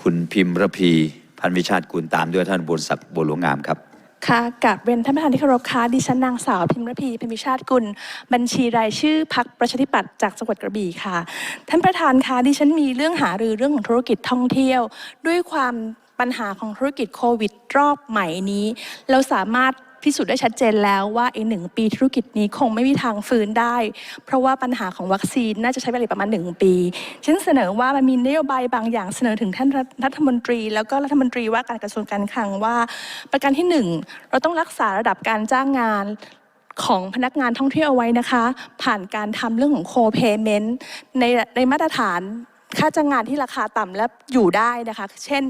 คุณพิมพ์ระพีพันวิชาติกุลตามด้วยท่านบุญศักดิ์บัวหลวงงามครับค่ะกับเรียนท่านประธานที่เคารพค่ะดิฉันนางสาวพิมพ์ระพีพิมพิชาติกุล บัญชีรายชื่อพักประชาธิปัตย์จากจังหวัดกระบี่ค่ะ ท่านประธานค่ะดิฉันมีเรื่องหารือเรื่องของธุรกิจท่องเที่ยว ด้วยความปัญหาของธุรกิจโควิดรอบใหม่นี้ เราสามารถ พิสูจน์ได้ชัดเจนแล้วว่าอีกหนึ่งปีธุรกิจนี้คงไม่มีทางฟื้นได้ เพราะว่าปัญหาของวัคซีนน่าจะใช้เวลาประมาณหนึ่งปีฉันเสนอว่ามันมีนโยบายบางอย่างเสนอถึงท่านรัฐรฐมนตรี แล้วก็รัฐมนตรีว่าการกระทรวงการคลังว่า ประการที่หนึ่งเราต้องรักษาระดับการจ้างงานของพนักงานท่องเที่ยวเอาไว้นะคะ ผ่านการทำเรื่องของโคเ a เมนต์ในในมาตรฐาน ค่าจ้างงานที่ราคาต่ำและอยู่ได้นะคะ เช่น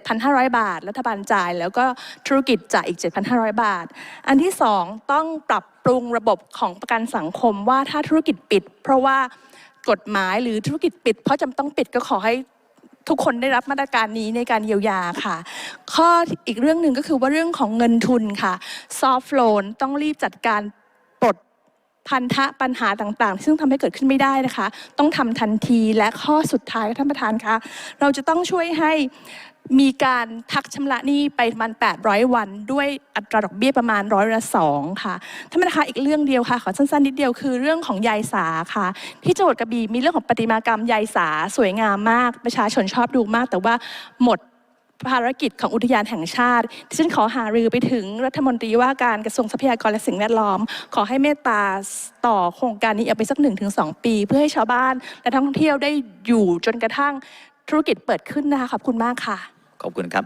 7,500 บาท รัฐบาลจ่าย แล้วก็ธุรกิจจ่ายอีก 7,500 บาท อันที่สองต้องปรับปรุงระบบของประกันสังคมว่าถ้าธุรกิจปิด เพราะว่ากฎหมายหรือธุรกิจปิด เพราะจำต้องปิดก็ขอให้ทุกคนได้รับมาตรการนี้ในการเยียวยาค่ะ ข้ออีกเรื่องหนึ่งก็คือว่าเรื่องของเงินทุนค่ะซอฟ t ์โลนต้องรีบจัดการปลด พันธะปัญหาต่างๆ ซึ่งทำให้เกิดขึ้นไม่ได้นะคะ ต้องทำทันทีและข้อสุดท้ายท่านประธานคะเราจะต้องช่วยให้มีการพักชำระหนี้ไปประมาณ 800 วัน ด้วยอัตราดอกเบี้ยประมาณร้อยละสองค่ะท่านประธานคะอีกเรื่องเดียวค่ะขอสั้นๆนิดเดียวคือเรื่องของยายสาค่ะ ที่จังหวัดกระบี่มีเรื่องของประติมากรรมยายสาสวยงามมาก ประชาชนชอบดูมาก แต่ว่าหมด ภารกิจของอุทยานแห่งชาติที่ฉันขอหารือไปถึงรัฐมนตรีว่าการกระทรวงทรัพยากรและสิ่งแวดล้อม ขอให้เมตตาต่อโครงการนี้เอาไปสักหนึ่งถึงสองปี เพื่อให้ชาวบ้านและนักท่องเที่ยวได้อยู่จนกระทั่งธุรกิจเปิดขึ้นนะคะขอบคุณมากค่ะ ขอบคุณครับ